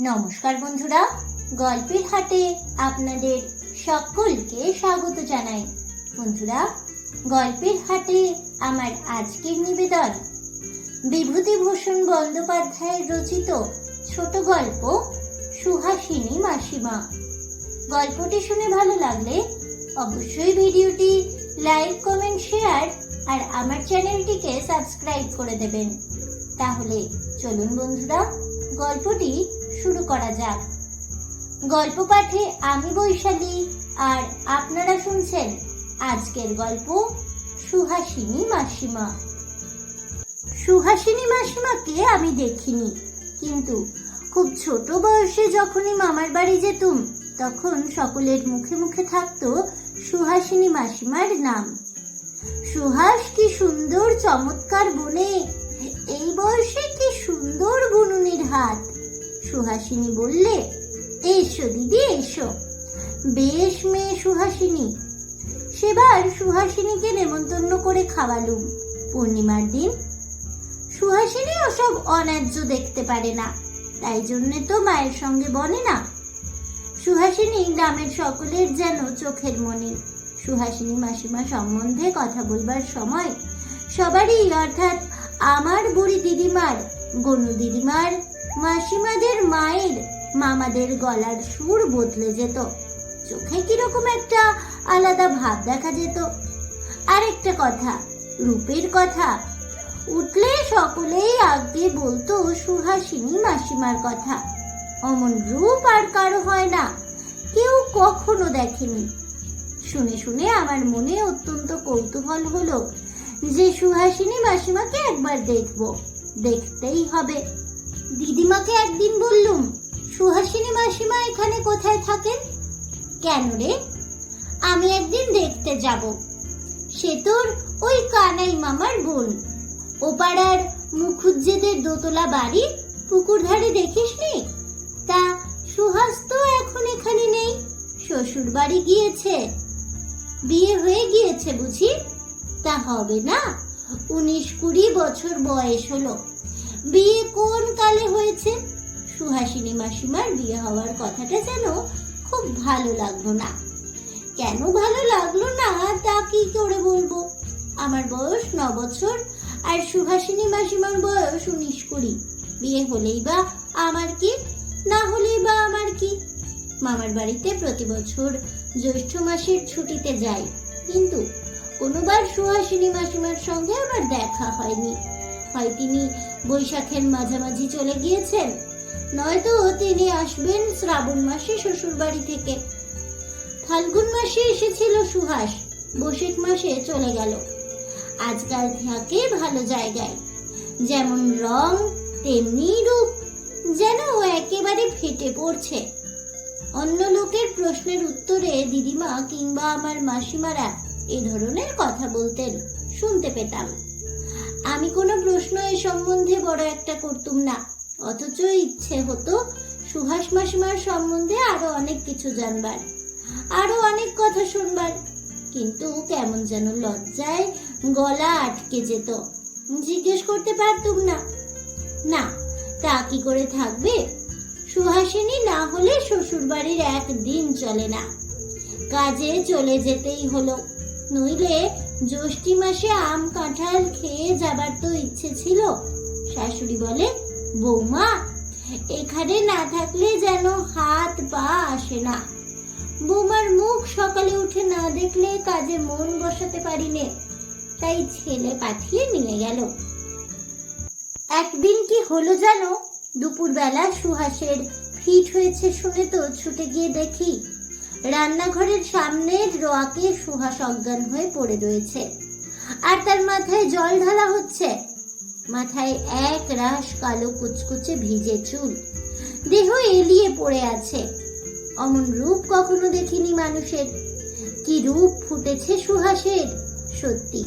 নমস্কার বন্ধুরা, গল্পের হাটে আপনাদের সকলকে স্বাগত জানাই। বন্ধুরা, গল্পের হাটে আমার আজকের নিবেদন। বিভূতিভূষণ বন্দ্যোপাধ্যায়ের রচিত ছোট গল্প সুহাসিনী মাসিমা। গল্পটি শুনে ভালো লাগলে অবশ্যই ভিডিওটি লাইক, কমেন্ট, শেয়ার আর আমার চ্যানেলটিকে সাবস্ক্রাইব করে দেবেন। তাহলে চলুন বন্ধুরা, গল্পটি শুরু করা যাক। গল্প পাঠে আমি বৈশালী আর আপনারা শুনছেন আজকের গল্প সুহাসিনী মাসিমা। সুহাসিনী মাসিমাকে আমি দেখিনি, কিন্তু খুব ছোট বয়সে যখনই মামার বাড়ি যেতুম, তখন সকলের মুখে মুখে থাকতো সুহাসিনী মাসিমার নাম। সুহাস কি সুন্দর চমৎকার বনে, এই বয়সে কি সুন্দর বুনুনির হাত। সুহাসিনী বললে, এসো দিদি, এসো। বেশ মেয়ে সুহাসিনী। সেবার সুহাসিনীকে নেমন্তন্ন করে খাওয়ালুম পূর্ণিমার দিন। সুহাসিনী ওসব অন্যায্য দেখতে পারে না, তাই জন্যে তো মায়ের সঙ্গে বনে না। সুহাসিনী গ্রামের সকলের যেন চোখের মনি। সুহাসিনী মাসিমা সম্বন্ধে কথা বলবার সময় সবারই অর্থাৎ আমার বুড়ি দিদিমার, গনু দিদিমার মাসিমাদের মায়ের মামাদের গলার সুর বদলে যেত। চোখে কীরকম একটা আলাদা ভাব দেখা যেত। আরেকটা কথা, রূপের কথা। উঠলে সকলেই আগে বলতো সুহাসিনী মাসিমার কথা। অমন রূপ আর কারও হয় না, কেউ কখনো দেখেনি। শুনে শুনে আমার মনে অত্যন্ত কৌতূহল হলো যে সুহাসিনী মাসিমাকে একবার দেখব, দেখতেই হবে। দিদিমাকে একদিন বললুম, সুহাসিনী মাসিমা এখানে কোথায় থাকেন? কেন রে? আমি একদিন দেখতে যাব। সে তোর ওই কানাই মামার বোন। ও পাড়ার মুখুজ্জেদের দোতলা বাড়ি পুকুর ধারে দেখিসনি তা সুহাস তো এখন এখানে নেই শ্বশুর বাড়ি গিয়েছে। বিয়ে হয়ে গিয়েছে বুঝি? তা হবে না, উনিশ কুড়ি বছর বয়স হলো। বিয়ে কোন কালে হয়েছে? সুহাসিনী মাসিমার বিয়ে হওয়ার কথাটা যেন খুব ভালো লাগল না। কেন ভালো লাগল না তা কি করে বলব? আমার বয়স ন বছর আর সুহাসিনী মাসিমার বয়স উনিশ কুড়ি। বিয়ে হলেই বা আমার কি, না হলেই বা আমার কি? মামার বাড়িতে প্রতি বছর জ্যৈষ্ঠ মাসের ছুটিতে যাই। কিন্তু কোনোবার সুহাসিনী মাসিমার সঙ্গে আমার দেখা হয়নি। হয় তিনি বৈশাখের মাঝামাঝি চলে গিয়েছেন। নয়তো তিনি আসবেন শ্রাবণ মাসে শ্বশুর বাড়ি থেকে। ফাল্গুন মাসে এসেছিল সুহাস, বৈশাখ মাসে চলে গেল। আজকাল থাকে ভালো জায়গায়। যেমন রং, তেমনি রূপ, যেন ও একেবারে ফেটে পড়ছে। অন্য লোকের প্রশ্নের উত্তরে দিদিমা কিংবা আমার মাসিমারা এ ধরনের কথা বলতেন, শুনতে পেতাম। আমি কোনো প্রশ্ন এ সম্বন্ধে বড় একটা করতুম না। অথচ ইচ্ছে হতো সুহাস মাসিমার সম্বন্ধে আরও অনেক কিছু জানবার, আরও অনেক কথা শুনবার। কিন্তু কেমন যেন লজ্জায় গলা আটকে যেত। জিজ্ঞেস করতে পারতুম না। না, তা কি করে থাকবে? সুহাসিনী না হলে শ্বশুর বাড়ির একদিন চলে না। কাজে চলে যেতেই হলো। নইলে জ্যৈষ্ঠী মাসে আম কাঁঠাল খেয়ে যাবার তো ইচ্ছে ছিল। শাশুড়ি বলে, বৌমা, এখানে না থাকলে যেন হাত পা আসে না। বৌমার মুখ সকালে উঠে না দেখলে কাজে মন বসাতে পারিনে। তাই ছেলে পাঠিয়ে নিয়ে গেল। একদিন কি হলো জানো? দুপুরবেলা সুহাসের ফিট হয়েছে শুনে তো ছুটে গিয়ে দেখি। রান্নাঘরের সামনের রোয়াকে সুহাস অজ্ঞান হয়ে পড়ে রয়েছে। আর তার মাথায় জল ঢালা হচ্ছে। মাথায় এক রাশ কালো কুচকুচে ভিজে চুল। দেহ এলিয়ে পড়ে আছে। অমন রূপ কখনো দেখিনি মানুষের। কি রূপ ফুটেছে সুহাসের? সত্যি।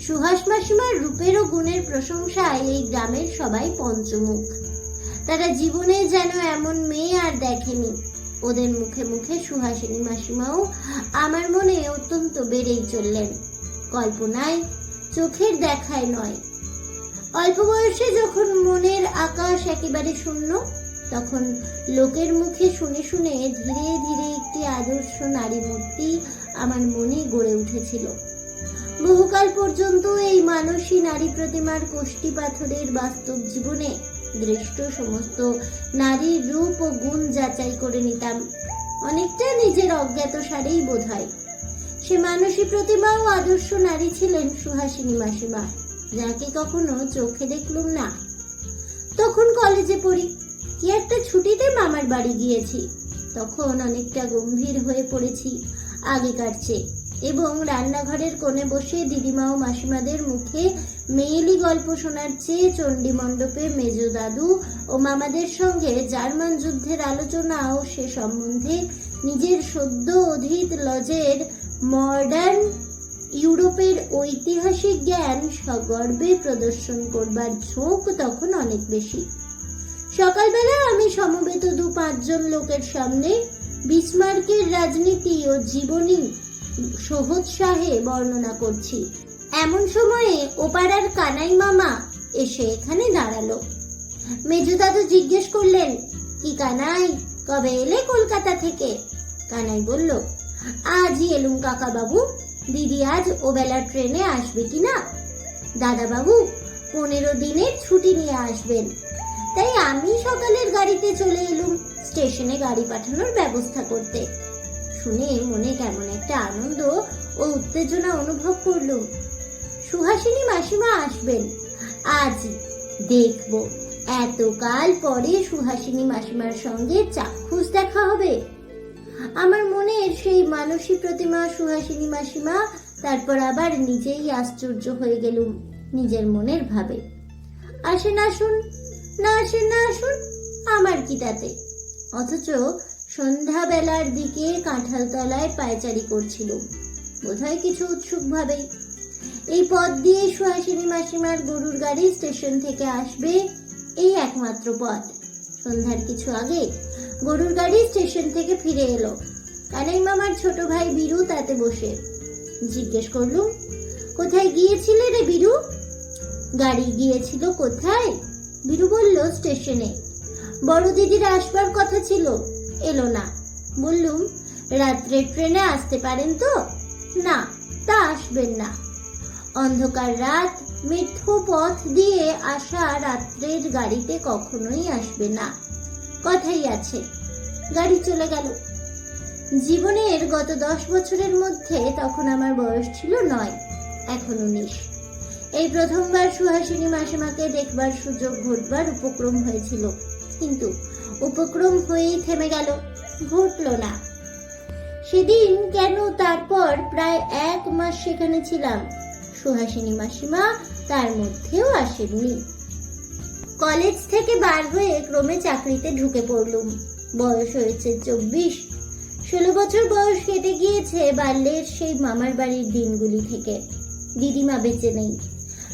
সুহাস মাসিমার রূপের ও গুণের প্রশংসায় এই গ্রামের সবাই পঞ্চমুখ। তারা জীবনে যেন এমন মেয়ে আর দেখেনি। ওদের মুখে মুখে সুহাসিনী মাসিমাও আমার মনে অত্যন্ত বেড়েই চললেন। কল্পনায় চোখের দেখায় নয়। অল্প বয়সে যখন মনের আকাশ একেবারে শূন্য, তখন লোকের মুখে শুনে শুনে ধীরে ধীরে একটি আদর্শ নারী মূর্তি আমার মনে গড়ে উঠেছিল। বহুকাল পর্যন্ত এই মানসী নারী প্রতিমার কোষ্ঠী পাথরের বাস্তব জীবনে দৃষ্ট সমস্ত নারীর রূপ ও গুণ যাচাই করে নিতাম। অনেকটা নিজের অজ্ঞাত সারেই বোধ হয় সে মানসী প্রতিমা ও আদর্শ নারী ছিলেন সুহাসিনী মাসিমা, যাকে কখনো চোখে দেখলুম না। তখন কলেজে পড়ি, কি একটা ছুটিতে মামার বাড়ি গিয়েছি। তখন অনেকটা গম্ভীর হয়ে পড়েছি আগেকার চেয়ে। এবং রান্নাঘরের কোণে বসে দিদিমা ও মাসিমাদের মুখে মেয়েলি গল্প শোনার চেয়ে চণ্ডী মণ্ডপে মেজ দাদু ও মামাদের সঙ্গে জার্মান যুদ্ধের আলোচনা ও সে সম্বন্ধে নিজের সদ্য অধীত লজের মডার্ন ইউরোপের ঐতিহাসিক জ্ঞান সগর্বে প্রদর্শন করবার ঝোঁক তখন অনেক বেশি। সকালবেলা আমি সমবেত দু পাঁচজন লোকের সামনে বিসমার্কের রাজনীতি ও জীবনী সহৎসাহে বর্ণনা করছি। এমন সময়ে ওপাড়ার কানাই মামা এসে এখানে দাঁড়াল। মেজু দাদু জিজ্ঞেস করলেন, কি কানাই, কবে এলে কলকাতা থেকে? কানাই বলল, আজই এলুম কাকা বাবু দিদি আজ ও বেলার ট্রেনে আসবে কি না? দাদা বাবু পনেরো দিনের ছুটি নিয়ে আসবেন। তাই আমি সকালের গাড়িতে চলে এলুম স্টেশনে গাড়ি পাঠানোর ব্যবস্থা করতে। শুনে মনে কেমন একটা আনন্দ ও উত্তেজনা অনুভব করলুম সুহাসিনী মাসিমা আসবেন। আজ দেখব। এতকাল পরে সুহাসিনী মাসিমার সঙ্গে চাক্ষুষ দেখা হবে। আমার মনের সেই মানসী প্রতিমা সুহাসিনী মাসিমা, তারপর আবার নিজেই আশ্চর্য হয়ে গেলুম নিজের মনের ভাবে। আসেন আসুন, না আসেন না আসুন, আমার কি তাতে? অথচ সন্ধ্যাবেলার দিকে কাঁঠাল তলায় পায়চারি করছিলুম বোধহয় কিছু উৎসুক ভাবেই এই পথ দিয়ে সুহাসিনী মাসিমার গরুর গাড়ি স্টেশন থেকে আসবে এই একমাত্র পথ। সন্ধ্যার কিছু আগে গরুর গাড়ি স্টেশন থেকে ফিরে এলো। কানাই মামার ছোট ভাই বীরু তাতে বসে। জিজ্ঞেস করলুম কোথায় গিয়েছিলে রে বীরু? গাড়ি গিয়েছিল কোথায়? বীরু বলল, স্টেশনে। বড় দিদির আসবার কথা এলো না। বললুম, রাত্রের ট্রেনে আসতে পারেন তো? না, তা আসবেন না। অন্ধকার রাত মেঠো পথ দিয়ে আসা রাত্রের গাড়িতে কখনোই আসবে না। কথাই আছে, গাড়ি চলে গেল। জীবনের গত দশ বছরের মধ্যে তখন আমার বয়স ছিল নয়, এখন উনিশ। এই প্রথমবার সুহাসিনী মাসিমাকে দেখবার সুযোগ ঘটবার উপক্রম হয়েছিল। কিন্তু উপক্রম হয়েই থেমে গেল, ঘটল না। সেদিন কেন তারপর প্রায় এক মাস সেখানে ছিলাম, সুহাসিনী মাসিমা তার মধ্যেও আসেননি। কলেজ থেকে বার হয়ে ক্রমে চাকরিতে ঢুকে পড়লুম, বয়স হয়েছে চব্বিশ। ষোলো বছর বয়স কেটে গিয়েছে বাল্যের সেই মামার বাড়ির দিনগুলি থেকে। দিদিমা বেঁচে নেই।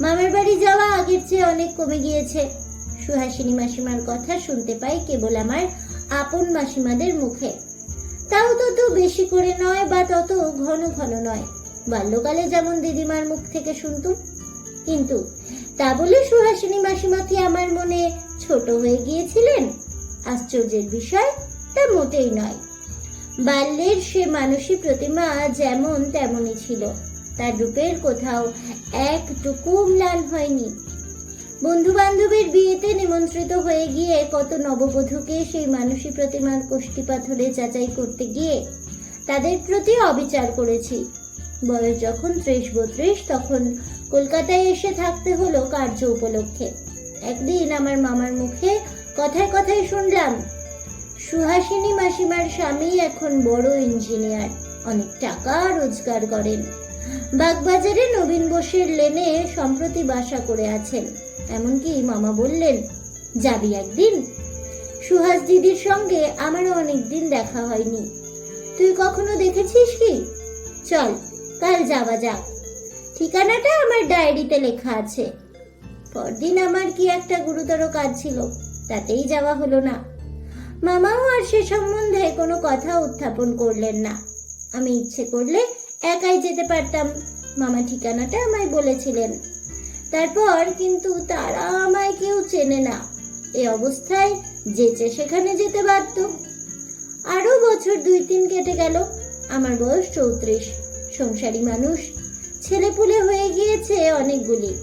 মামার বাড়ি যাওয়া আগের চেয়ে অনেক কমে গিয়েছে। সুহাসিনী মাসিমার কথা শুনতে পাই কেবল আমার আপন মাসিমাদের মুখে। তাও তত বেশি করে নয় বা তত ঘন ঘন নয়। বাল্যকালে যেমন দিদিমার মুখ থেকে শুনতুম, কিন্তু তা বলে সুহাসিনী মাসিমা কি আমার মনে ছোট হয়ে গিয়েছিলেন? আশ্চর্যের বিষয়, তা মোটেই নয়। বাল্যের সে মানসী প্রতিমা যেমন তেমনই ছিল। তার রূপের কোথাও একটুকু ম্লান হয়নি। বন্ধু বান্ধবের বিয়েতে নিমন্ত্রিত হয়ে গিয়ে কত নববধূকে সেই মানসী প্রতিমার কোষ্ঠী পাথরে যাচাই করতে গিয়ে তাদের প্রতি অবিচার করেছি। বয়স যখন ত্রিশ বত্রিশ, তখন কলকাতায় এসে থাকতে হলো কার্য উপলক্ষে। একদিন আমার মামার মুখে কথায় কথায় শুনলাম, সুহাসিনী মাসিমার স্বামী এখন বড় ইঞ্জিনিয়ার, অনেক টাকা রোজগার করেন। বাগবাজারে নবীন বোসের লেনে সম্প্রতি বাসা করে আছেন। এমনকি মামা বললেন, যাবি একদিন? সুহাস দিদির সঙ্গে আমারও অনেকদিন দেখা হয়নি। তুই কখনো দেখেছিস কি? চল, কাল যাওয়া যাক। ঠিকানাটা আমার ডায়েরিতে লেখা আছে। পরদিন আমার কি একটা গুরুতর কাজ ছিল, তাতেই যাওয়া হলো না। মামাও আর সে সম্বন্ধে কোনো কথা উত্থাপন করলেন না। আমি ইচ্ছে করলে একাই যেতে পারতাম। মামা ঠিকানাটা আমায় বলেছিলেন। তারপর কিন্তু তারা আমায় কেউ চেনে না। এ অবস্থায় যেচে সেখানে যেতে বাধ্য। আরও বছর দুই তিন কেটে গেল, আমার বয়স চৌত্রিশ। সংসারী মানুষ, ছেলেপুলে হয়ে গিয়েছে অনেকগুলি।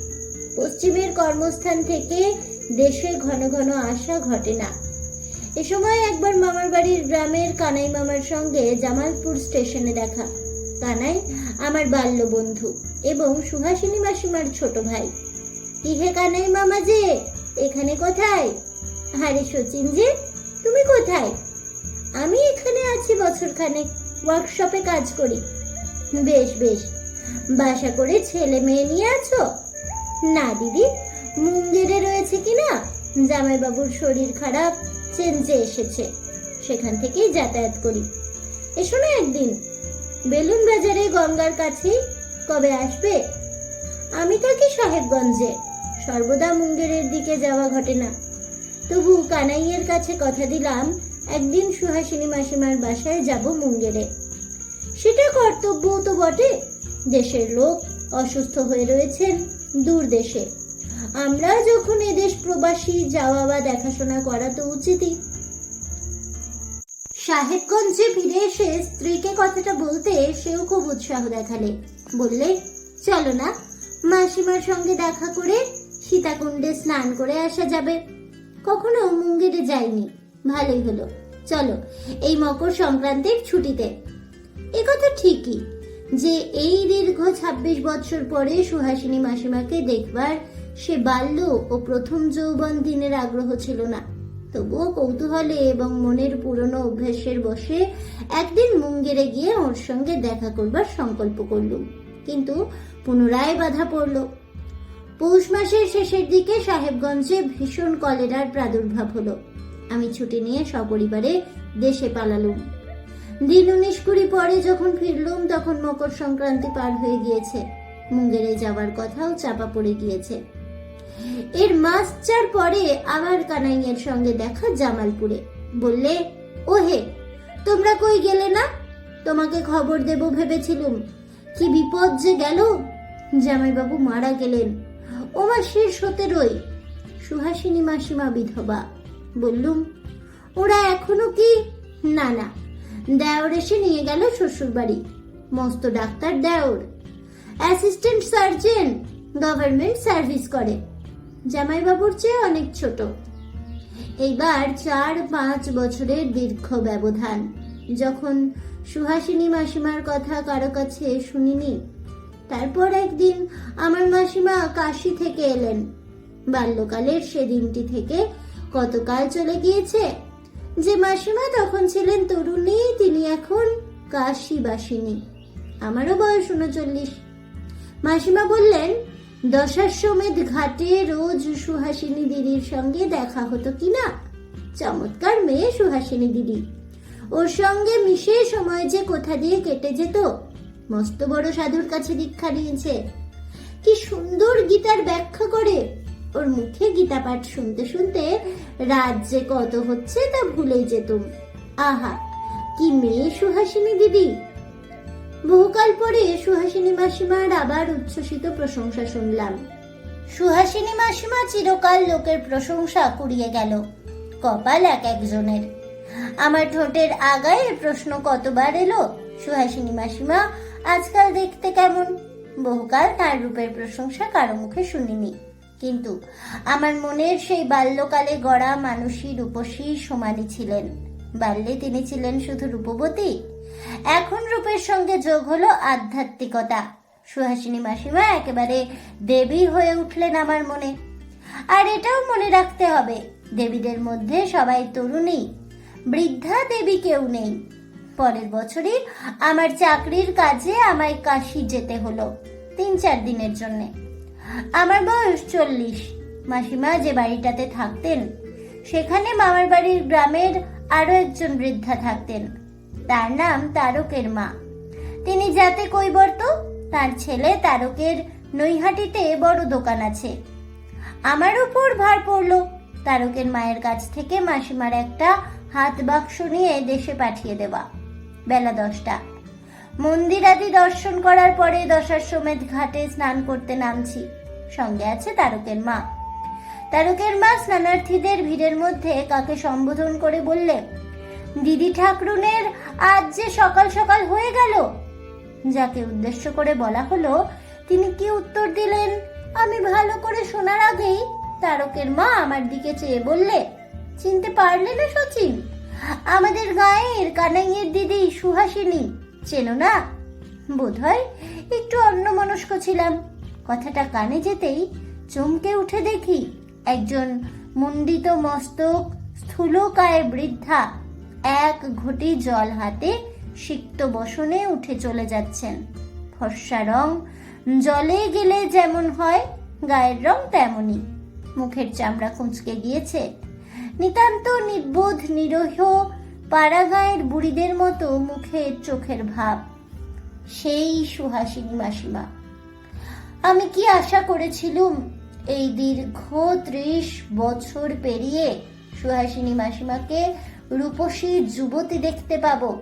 পশ্চিমের কর্মস্থান থেকে দেশে ঘন ঘন আসা ঘটে না। এ সময় একবার মামার বাড়ির গ্রামের কানাই মামার সঙ্গে জামালপুর স্টেশনে দেখা। কানাই আমার বাল্য বন্ধু এবং সুহাসিনী মাসিমার ছোট ভাই। ইহে কানাই মামা যে, এখানে কোথায়? আরে সচিন যে, তুমি কোথায়? আমি এখানে আছি বছর বছরখানেক ওয়ার্কশপে কাজ করি। বেশ বেশ, বাসা করে ছেলে মেয়ে নিয়ে আছো? না দিদি, মুঙ্গেরে রয়েছে কিনা? জামাইবাবুর শরীর খারাপ, চেঞ্জে এসেছে। সেখান থেকেই যাতায়াত করি। এসো না একদিন। বেলুন বাজারে গঙ্গার কাছে কবে আসবে? আমি থাকি সাহেবগঞ্জে। সর্বদা মুঙ্গেরের দিকে যাওয়া ঘটে না। তবু কানাইয়ের কাছে কথা দিলাম, একদিন সুহাসিনী মাসিমার বাসায় যাব মুঙ্গেরে। সেটা কর্তব্য তো বটে। দেশের লোক অসুস্থ হয়ে রয়েছেন দূর দেশে। আমরা যখন এদেশ প্রবাসী যাওয়া বা দেখাশোনা করা তো উচিতই। সাহেবগঞ্জে ফিরে এসে স্ত্রীকে কথাটা বলতে সেও খুব উৎসাহ দেখালে। বললে, চলো না, মাসিমার সঙ্গে দেখা করে সীতাকুণ্ডে স্নান করে আসা যাবে। কখনো মুঙ্গেরে যাইনি, ভালোই হলো। চলো, এই মকর সংক্রান্তির ছুটিতে। এ কথা ঠিকই, যে এই দীর্ঘ ছাব্বিশ বছর পরে সুহাসিনী মাসিমাকে দেখবার সে বাল্য ও প্রথম যৌবন দিনের আগ্রহ ছিল না। তবুও কৌতূহলে এবং মনের পুরনো অভ্যাসের বসে একদিন মুঙ্গেরে গিয়ে ওর সঙ্গে দেখা করবার সংকল্প করলুম। কিন্তু পুনরায় বাধা পড়ল। পৌষ মাসের শেষের দিকে সাহেবগঞ্জে ভীষণ কলেরার প্রাদুর্ভাব হলো। আমি ছুটি নিয়ে সপরিবারে দেশে পালালুম। দিন উনিশ কুড়ি পরে যখন ফিরলুম, তখন মকর সংক্রান্তি পার হয়ে গিয়েছে। মুঙ্গেরে যাওয়ার কথাও চাপা পড়ে গিয়েছে। এর মাস চার পরে আবার কানাইয়ের সঙ্গে দেখা জামালপুরে। বললে ও হে তোমরা কই গেলে না? তোমাকে খবর দেব ভেবেছিলুম। কি বিপদ যে গেল? জামাইবাবু মারা গেলেন। ও মাসের সতেরোই সুহাসিনী মাসিমা বিধবা। বললুম, ওরা এখনও কি? না না, দেওর এসে নিয়ে গেল শ্বশুর বাড়ি মস্ত ডাক্তার দেওর। অ্যাসিস্ট্যান্ট সার্জন, গভর্নমেন্ট সার্ভিস করে। জামাইবাবুর চেয়ে অনেক ছোট। এইবার চার পাঁচ বছরের দীর্ঘ ব্যবধান। যখন সুহাসিনী মাসিমার কথা কারও কাছে শুনিনি, তারপর একদিন আমার মাসিমা কাশি থেকে এলেন। বাল্যকালের সে দিনটি থেকে কতকাল চলে গিয়েছে? যে মাসিমা তখন ছিলেন তরুণী, তিনি এখন কাশিবাসিনী। আমারও বয়স উনচল্লিশ। মাসিমা বললেন দশাশ্বমেধ ঘাটে রোজ সুহাসিনী দিদির সঙ্গে দেখা হতো কিনা? চমৎকার মেয়ে সুহাসিনী দিদি। ওর সঙ্গে মিশে সময় যে কোথা দিয়ে কেটে যেত, মস্ত বড় সাধুর কাছে দীক্ষা নিয়েছে। কি সুন্দর গীতার ব্যাখ্যা করে। ওর মুখে গীতা পাঠ শুনতে শুনতে রাত যে কত হচ্ছে তা ভুলেই যেতুম। আহা, কি মেয়ে সুহাসিনী দিদি! বহুকাল পরে সুহাসিনী মাসিমার আবার উচ্ছ্বসিত প্রশংসা শুনলাম। সুহাসিনী মাসিমা চিরকাল লোকের প্রশংসা কুড়িয়ে গেল, কপাল এক একজনের। আমার ঠোঁটের আগায় প্রশ্ন কতবার এলো, সুহাসিনী মাসিমা, আজকাল দেখতে কেমন? বহুকাল তার রূপের প্রশংসা কারও মুখে শুনিনি। কিন্তু আমার মনের সেই বাল্যকালে গড়া মানুষই রূপসী সমানী ছিলেন। বাল্যে তিনি ছিলেন শুধু রূপবতী এখন রূপের সঙ্গে যোগ হলো আধ্যাত্মিকতা। সুহাসিনী মাসিমা একেবারে দেবী হয়ে উঠলেন আমার মনে। আর এটাও মনে রাখতে হবে, দেবীদের মধ্যে সবাই তরুণী, বৃদ্ধা দেবী কেউ নেই। পরের বছরই আমার চাকরির কাজে আমায় কাশি যেতে হলো, তিন চার দিনের জন্যে। আমার বয়স চল্লিশ, মাসিমা যে বাড়িটাতে থাকতেন, সেখানে মামার বাড়ির গ্রামের আরও একজন বৃদ্ধা থাকতেন। তার নাম তারকের মা। তিনি যাতে কৈবর্ত, তার ছেলে তারকের নৈহাটিতে বড় দোকান আছে। আমার উপর ভার পড়ল। তারকের মায়ের কাছ থেকে মাসিমার একটা হাত বাক্স নিয়ে দেশে পাঠিয়ে দেওয়া। বেলা দশটা। মন্দির আদি দর্শন করার পরে দশার সমেত ঘাটে স্নান করতে নামছি। সঙ্গে আছে তারকের মা। তারকের মা স্নানার্থীদের ভিড়ের মধ্যে কাকে সম্বোধন করে বললে দিদি ঠাকরুনের আজ যে সকাল সকাল হয়ে গেল, যাকে উদ্দেশ্য করে বলা হলো, তিনি কি উত্তর দিলেন? আমি ভালো করে শোনার আগেই তারকের মা আমার দিকে চেয়ে বললে, চিনতে পারলে না সচিন? আমাদের গায়ের কানাইয়ের দিদি সুহাসিনী, চেনো না? বোধহয় একটু অন্যমনস্ক ছিলাম। কথাটা কানে যেতেই চমকে উঠে দেখি একজন মুন্ডিত মস্তক, স্থূলকায় বৃদ্ধা। এক ঘটি জল হাতে সিক্ত বসনে উঠে চলে যাচ্ছেন। ফর্সা রং জলে গেলে যেমন হয়, গায়ের রং তেমনই। মুখের চামড়া কুঁচকে গিয়েছে। নিতান্ত নির্বোধ, নিরহ, পাড়াগাঁয়ের বুড়িদের মতো মুখের চোখের ভাব। সেই সুহাসিনী মাসিমা। আমি কি আশা করেছিলুম এই দীর্ঘ ত্রিশ বছর পেরিয়ে সুহাসিনী মাসিমাকে রূপসী যুবতী দেখতে পাবো।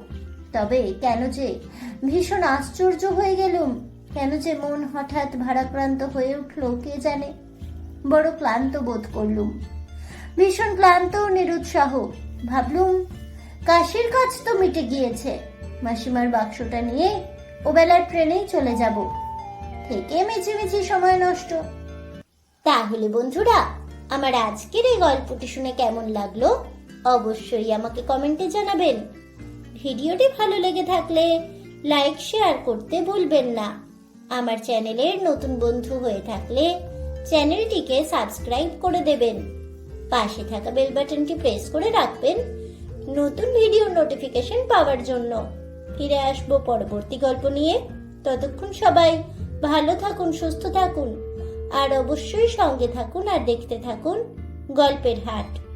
তবে কেন যে ভীষণ আশ্চর্য হয়ে গেলুম। কেন যে মন হঠাৎ ভারাক্রান্ত হয়ে উঠল, কে জানে? বড় ক্লান্ত বোধ করলুম। ভীষণ ক্লান্ত নিরুৎসাহ। ভাবলুম, কাশির কাজ তো মিটে গিয়েছে। মাসিমার বাক্সটা নিয়ে ওবেলার ট্রেনেই চলে যাব। থেকে মিছিমিছি সময় নষ্ট। তাহলে বন্ধুরা, আমার আজকের এই গল্পটি শুনে কেমন লাগল? অবশ্যই আমাকে কমেন্টে জানাবেন। ভিডিওটি ভালো লেগে থাকলে লাইক, শেয়ার করতে ভুলবেন না। আমার চ্যানেলের নতুন বন্ধু হয়ে থাকলে চ্যানেলটিকে সাবস্ক্রাইব করে দেবেন। পাশে থাকা বেল বাটনটি প্রেস করে রাখবেন নতুন ভিডিও নোটিফিকেশন পাওয়ার জন্য। ফিরে আসব পরবর্তী গল্প নিয়ে। ততক্ষণ সবাই ভালো থাকুন, সুস্থ থাকুন। আর অবশ্যই সঙ্গে থাকুন আর দেখতে থাকুন গল্পের হাট।